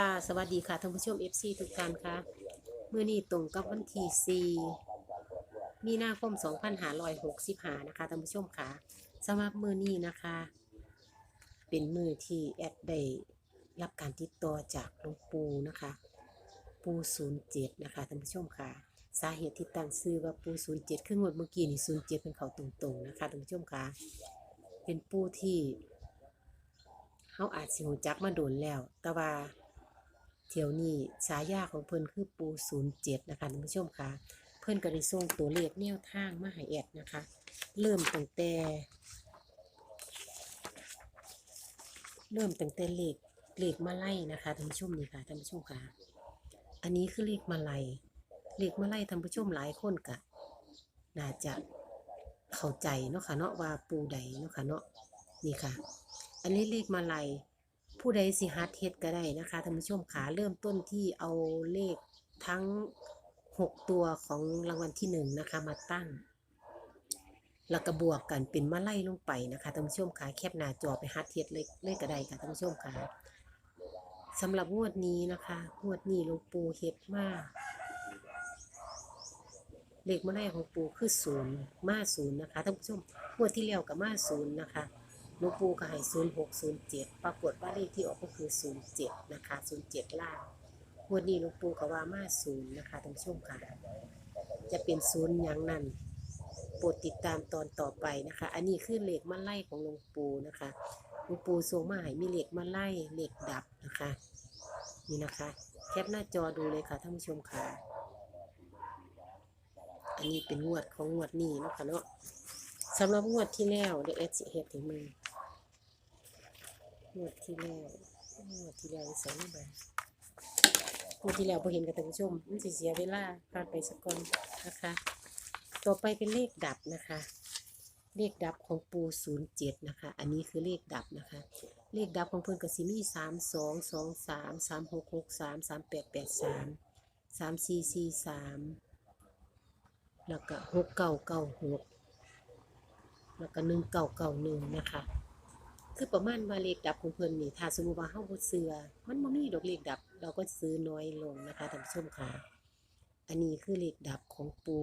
ค่ะ สวัสดีค่ะท่านผู้ชม FC ทุกท่านค่ะเมื่อนี้ตรงกับวันที่4มีนาคม2565นะคะท่านผู้ชมค่ะสำหรับมือนี้นะคะ เป็นมือที่แอดได้รับการติดต่อจากหลวงปู่นะคะ ปู07นะคะท่านผู้ชมค่ะ สาเหตุที่ตั้งชื่อว่าปู07คืองวดเมื่อกี้นี่07เป็นเขาตรงๆนะคะท่านผู้ชมค่ะ เป็นปูที่เขาอาจสิหูจักมาโดนแล้ว แต่ว่า เที่ยวนี้ฉายาของเพิ่นคือปู07นย์เจ็ดนะคะท่านผู้ชมค่ะ เพิ่นก็ได้ส่งตัวเลขแนวทางมาให้แอดนะคะ เริ่มตั้งแต่เริ่มตั้งแต่เลขเลขมาไล่นะคะท่านผู้ชมนี่ค่ะท่านผู้ชมค่ะ อันนี้คือเลขมาไลัยเลขมาไล่ท่านผู้ชมหลายคนกะน่าจะเข้าใจเนาะค่ะเนาะว่าปูใดเนาะค่ะเนาะนี่ค่ะ อันนี้เลขมาไลัย ผู้ใดสิฮัดเฮ็ดก็ได้นะคะท่านผู้ชมขาเริ่มต้นที่เอาเลขทั้ง 6 ตัวของรางวัลที่ 1 นะคะ มาตั้ง แล้วก็บวกกันเป็นมาไล่ลงไปนะคะท่านผู้ชมขาแคบหน้าจอไปฮัดเฮ็ดเลยเลยก็ได้ค่ะท่านผู้ชมขาสำหรับงวดนี้นะคะงวดนี้หลวงปู่เฮ็ดมาเลขมาไล่ของปู่คือศูนย์มาศูนย์นะคะท่านผู้ชมงวดที่แล้วกับมาศูนย์นะคะ ลวงปู่ก็ให้ศูนย์หกศูนย์เจ็ดปรากฏว่าเลขที่ออกก็คือศูนย์เจ็ดนะคะศูนย์เจ็ดล่างวันนี้ลวงปู่ก็ว่ามาศูนย์นะคะท่านผู้ชมค่ะจะเป็นศูนย์อย่างนั้นโปรดติดตามตอนต่อไปนะคะ อันนี้คือเหลขมาไล่ของหลวงปู่นะคะหลวงปู่ทรงมาให้มีเหลขมาไล่เหลขดับนะคะ นี่นะคะ แคปหน้าจอดูเลยค่ะท่านผู้ชมค่ะ อันนี้เป็นงวดของงวดนี้นะคะเนาะสำหรับงวดที่แล้วเดี๋ยวเอสเฮดให้มึง งวดที่แล้วงวดที่แล้วส่ไม่ไปงวดที่แล้วพอเห็นกับท่านผู้ชมมันเสียเวลาผ่านไปสักก่อนนะคะ ต่อไปเป็นเลขดับนะคะ เลขดับของปูศูนย์เจ็ดนะคะ อันนี้คือเลขดับนะคะ เลขดับของเพิ่อนก็สิมีสามสองสองสามสามหกหกสามสามแปดแปดสามสามสี่สี่สามแล้วก็หกเก้าเก้าหกแล้วก็หนึ่งเก้าเก้าหนึ่งนะคะ คือประมาณว่าเลขดับของเพิ่นนี่ถ้าสมมุติว่าเฮาบ่เชื่อมันบ่มีดอกเลขดับ เราก็ซื้อน้อยลงนะคะท่านผู้ชมค่ะ อันนี้คือเลขดับของปู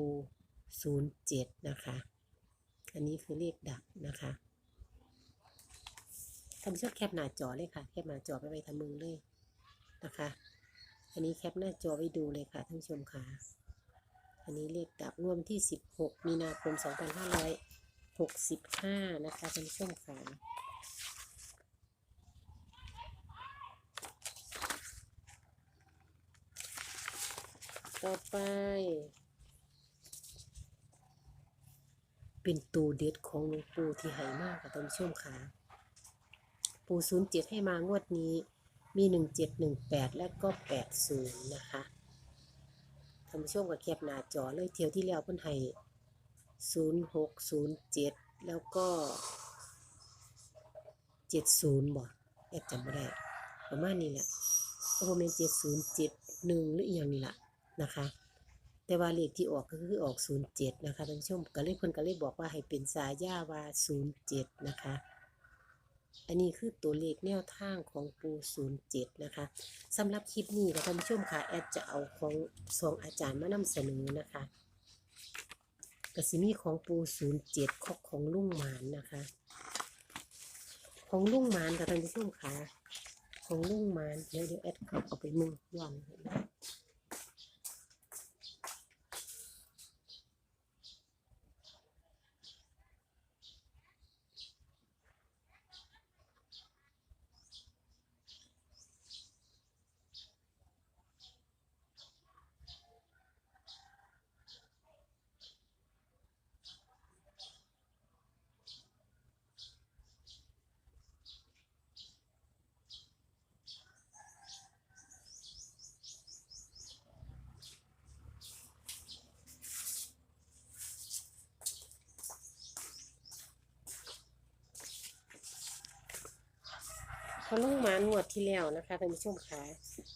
07นะคะ อันนี้คือเลขดับนะคะท่านผู้ชมแคปหน้าจอเลยค่ะ แคปหน้าจอไปไว้ทำมือเลยนะคะ อันนี้แคปหน้าจอไว้ดูเลยค่ะท่านผู้ชมค่ะ อันนี้เลขดับรวมที่ 16 มีนาคม 2565 นะคะท่านผู้ชมค่ะ ต่อไป เป็นตูเด็ดของหลวงปู่ที่ให้มากค่ะท่านผู้ชมค่ะ ปู่ศูนย์เจ็ดให้มางวดนี้ มีหนึ่งเจ็ดหนึ่งแปดและก็แปดศูนย์นะคะท่านผู้ชมกับแคปหน้าจอเลยเที่ยวที่แล้วเพิ่นให้ศูนย์หกศูนย์เจ็ดแล้วก็เจ็ดศูนย์บ่แอบจำไม่ได้ ประมาณนี้แหละโอ้โหเป็นเจ็ดศูนย์เจ็ดหนึ่งหรืออีกอย่างนี้ล่ะ นะคะ แต่ว่าเลขที่ออกก็คือออก 07 นะคะท่านผู้ชมก็เลยเพิ่นก็เลยบอกว่าให้เป็นสายาว่า 07 นะคะ อันนี้คือตัวเลขแนวทางของปู 07 นะคะสำหรับคลิปนี้ค่ะท่านผู้ชมค่ะแอดจะเอาของสองอาจารย์มานำเสนอนะคะกสิมีของปู 07ของของลุงหมานนะคะ ของลุงหมานค่ะท่านผู้ชมค่ะของลุงหมานเดี๋ยวเดี๋ยวแอดเขาเอาไปมึงย้อน พอลุงหมานงวดที่แล้วนะคะท่านผู้ชมค่ะ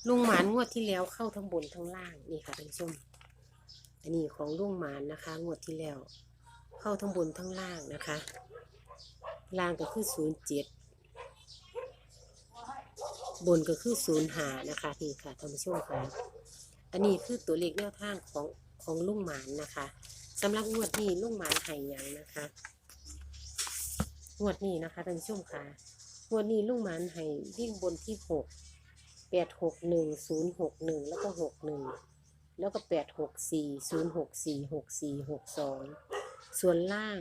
ลุงหมานงวดที่แล้วเข้าทั้งบนทั้งล่างนี่ค่ะท่านผู้ชม อันนี้ของลุงหมานนะคะ งวดที่แล้ว เข้าทั้งบนทั้งล่างนะคะ ล่างก็คือศูนย์เจ็ดบนก็คือศูนย์หานะคะนี่ค่ะท่านผู้ชมค่ะอันนี้คือตัวเลขแนวทางของของลุงหมานนะคะสำหรับงวดนี้ลุงหมานให้หยังนะคะ งวดนี้นะคะท่านผู้ชมค่ะ วดนี้ลุงหมานให้วิ่งบนที่หกแปดหกหนึ่งศูนย์หกหนึ่งแล้วก็หกหนึ่งแล้วก็แปดหกสี่ศูนย์หกสี่หกสี่หกสองส่วนล่าง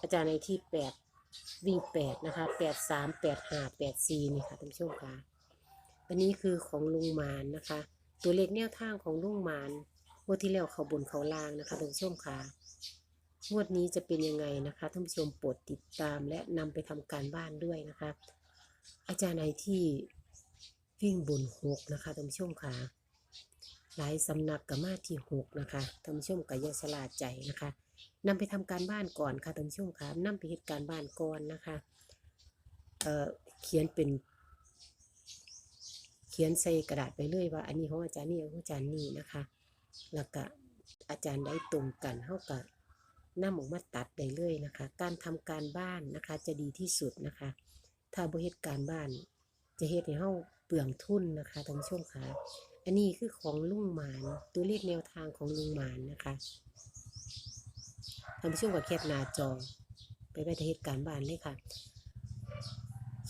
อาจารย์ในที่แปดวิ่งแปดนะคะแปดสามแปดห้าแปดสี่นี่ค่ะท่านผู้ชมค่ะอันนี้คือของลุงมานนะคะ ตัวเลขแนวทางของลุงมานงวดที่แล้วเขาบนเขาล่างนะคะท่านผู้ชมค่ะ งวดนี้จะเป็นยังไงนะคะท่านผู้ชมโปรดติดตามและนำไปทำการบ้านด้วยนะคะ อาจารย์ในที่วิ่งบนหกนะคะท่านผู้ชมค่ะหลายสำนักกับมาที่หกนะคะท่านผู้ชมกับยาชลาดใจนะคะนำไปทำการบ้านก่อนค่ะท่านผู้ชมค่ะนำไปเหตุการบ้านก่อนนะคะเอ่อเขียนเป็น เขียนใส่กระดาษไปเลยว่า อันนี้ของอาจารย์นี่ของอาจารย์นี่นะคะ แล้วก็อาจารย์ได้ตรงกันเท่ากับ นำออกมาตัดได้เลยนะคะ การทำการบ้านนะคะจะดีที่สุดนะคะ ถ้าบริเหตุการบ้าน จะเฮ็ดให้เฮาเปลืองทุนนะคะท่านผู้ชมค่ะอันนี้คือของลุงหมาน ตัวเลขแนวทางของลุงหมานนะคะท่านผู้ชมก็แคปหน้าจอ ไปไปเหตุการบ้านเลยค่ะ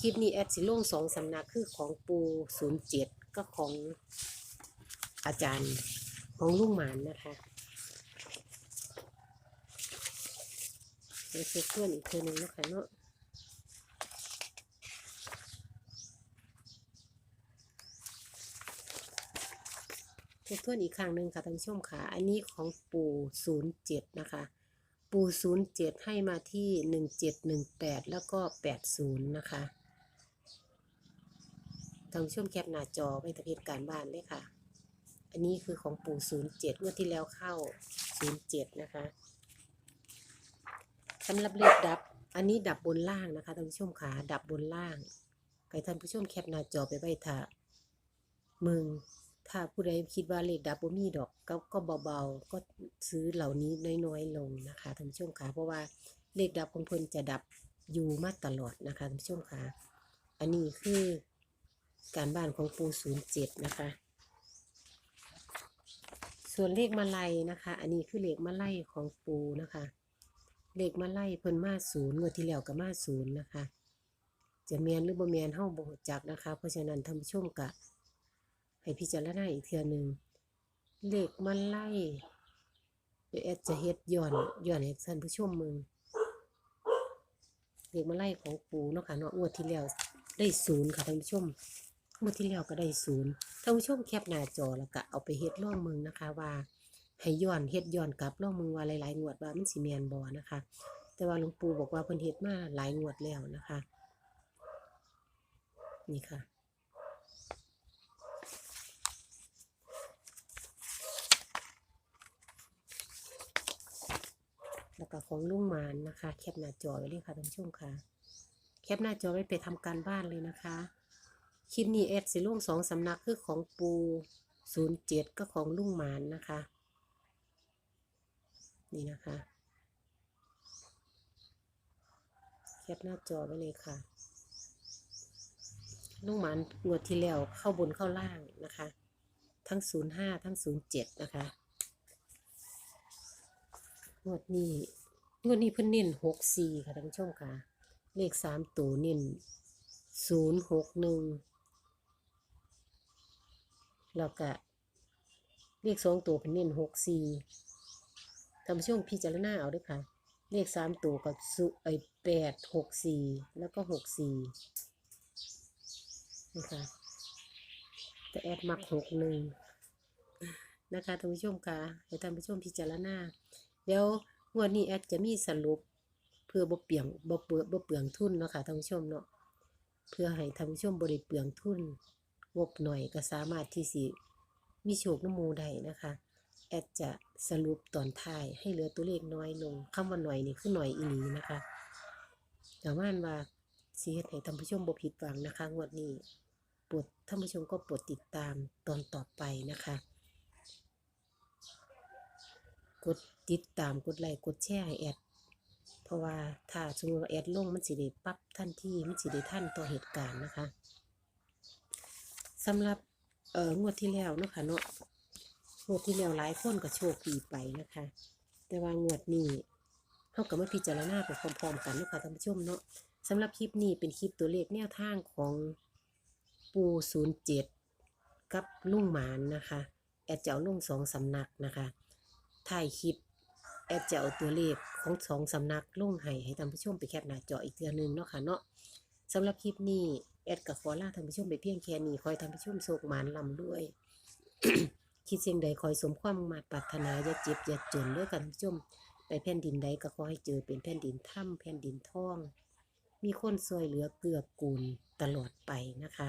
คลิปนี้แอดสิลงสองสำนักคือของปูศูนย์เจ็ดก็ของอาจารย์ของลุงหมานนะคะ เดี๋ยวเช็คเพื่อนอีกเทนึงนะคะเนาะเช็คเพื่อนอีกครั้งหนึ่งค่ะท่านผู้ชมค่ะ อันนี้ของปู่ศูนย์เจ็ดนะคะ ปู่ศูนย์เจ็ดให้มาที่หนึ่งเจ็ดหนึ่งแปดแล้วก็แปดศูนย์นะคะทางช่วงแคปหน้าจอไปทะเบียนการบ้านเลยค่ะ อันนี้คือของปู่ศูนย์เจ็ดเมื่อที่แล้วเข้าศูนย์เจ็ดนะคะ สำหรับเลขดับ อันนี้ดับบนล่างนะคะท่านผู้ชมขาดับบนล่างให้ท่านผู้ชมแคปหน้าจอไปไว้ถ้ามึงถ้าผู้ใดคิดว่าเลขดับบ่มีดอกก็ก็เบาๆ ก็ซื้อเหล่านี้น้อยๆลงนะคะท่านผู้ชมขาเพราะว่าเลขดับของเพิ่นจะดับอยู่มาตลอดนะคะท่านผู้ชมขาอันนี้คือการบ้านของปูศูนย์เจ็ดนะคะ ส่วนเลขมาลัยนะคะ อันนี้คือเลขมาลัยของปูนะคะ เลขมาไลัยเพิ่นมาศูนย์งวดที่แล้วก็มาศูนย์นะคะ จะแมนหรือบ่แมนเฮาบ่จักนะคะ เพราะฉะนั้นท่านผู้ชมกะ ให้พิจารณาอีกเทื่อหนึ่งเลขมาไลัยเดี๋ยวแอดจะเฮ็ดย้อนย้อนให้ท่านผู้ชมมึงเลขมาไลัยของปูเนาะค่ะเนาะงวดที่แล้วได้ศูนย์ค่ะท่านผู้ชมเมื่อที่แล้วก็ได้ศูนย์ท่านผู้ชมแคปหน้าจอแล้วก็เอาไปเฮ็ดล่องมึงนะคะว่า ให้ย้อนเฮ็ดย้อนกลับล่องมึงว่าหลายๆงวดว่ามันสิแม่นบ่นะคะ แต่ว่าหลวงปู่บอกว่าเพิ่นเฮ็ดมาหลายงวดแล้วนะคะ นี่ค่ะแล้วก็ของลุงมานนะคะ แคปหน้าจอไว้เลยค่ะท่านผู้ชมค่ะ แคปหน้าจอไว้ไปทำการบ้านเลยนะคะ คลิปนี้แอดสิลุงสองสำนักคือของปูศูนย์เจ็ดก็ของลุงมานนะคะ นี่นะคะแคปหน้าจอไว้เลยค่ะลุงหมานงวดที่แล้วเข้าบนเข้าล่างนะคะ ทั้งศูนย์ห้าทั้งศูนย์เจ็ดนะคะงวดนี้งวดนี้เพิ่นเน้นหกสี่ค่ะท่านผู้ชมค่ะ เลขสามตัวเน้นศูนย์หกหนึ่งแล้วก็เลขสองตัวเป็นเน้นหกสี่ ท่านผู้ชมพิจารณาเอาด้วยค่ะ เลขสามตัวกับสุไอแปดหกสี่แล้วก็หกสี่นะคะแต่แอดมักหกหนึ่งนะคะท่านผู้ชมค่ะให้ท่านผู้ชมพิจารณาเดี๋ยวงวดนี้แอดจะมีสรุปเพื่อบ่เปลี่ยงบ่เปลือบ่เปลืองทุนเนาะค่ะท่านผู้ชมเนาะเพื่อให้ท่านผู้ชมบ่ได้เปลืองทุนงบหน่อยก็สามารถที่สิมีโชคน้ำมูได้นะคะ แอดจะ สรุปตอนท้ายให้เหลือตัวเลขน้อยลงคำว่าหน่อยนี่คือหน่อยอีหลีนะคะแต่ว่านว่าสิเฮ็ดให้ท่านผู้ชมบ่ผิดหวังนะคะงวดนี้โปรดท่านผู้ชมก็โปรดติดตามตอนต่อไปนะคะ กดติดตามกดไลค์กดแชร์ให้แอดเพราะว่าถ้าสมมติว่าแอดลงมันสิได้ปรับทันที่มันสิได้ทันต่อเหตุการณ์นะคะสำหรับเอ่องวดที่แล้วเนาะค่ะเนาะ งวดที่แล้วหลายคนก็โชคดีไปนะคะ แต่ว่างวดนี้เฮาก็มาพิจารณาไปพร้อมๆกันเนาะค่ะท่านผู้ชมเนาะสำหรับคลิปนี้เป็นคลิปตัวเลขแนวทางของปู07กับลุงหมานนะคะ แอดเจะเอาลงสองสำนักนะคะถ่ายคลิปแอดจะเอาตัวเลขของสองสำนักลงให้ให้ท่านผู้ชมไปแคปหน้าจออีกเทือนึงเนาะค่ะเนาะสำหรับคลิปนี้แอดกับขอลาท่านผู้ชมไปเพียงแค่นี้คอยท่านผู้ชมโศกหมานลำด้วย คิดเสียงใดคอยสมความมาปรารถนาอย่าเจ็บอย่าจนด้วยกันท่านผู้ชมไปแผ่นดินใดก็ขอให้เจอเป็นแผ่นดินถ้ำแผ่นดินท่อง มีคนซอยเหลือเกือบกูลตลอดไปนะคะ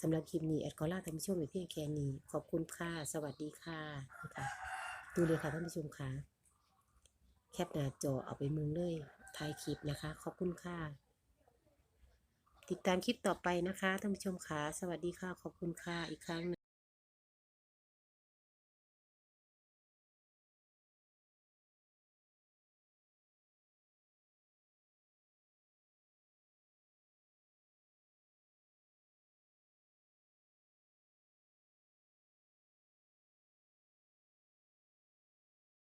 สำหรับคลิปนี้แอดขอลาท่านผู้ชมไปเพียงแค่นี้ขอบคุณค่ะ สวัสดีค่ะนะคะดูเลยค่ะท่านผู้ชมค่ะแคปหน้าจอเอาไปมึงเลยถ่ายคลิปนะคะ ขอบคุณค่ะ ติดตามคลิปต่อไปนะคะท่านผู้ชมค่ะสวัสดีค่ะ ขอบคุณค่ะอีกครั้งหนึ่ง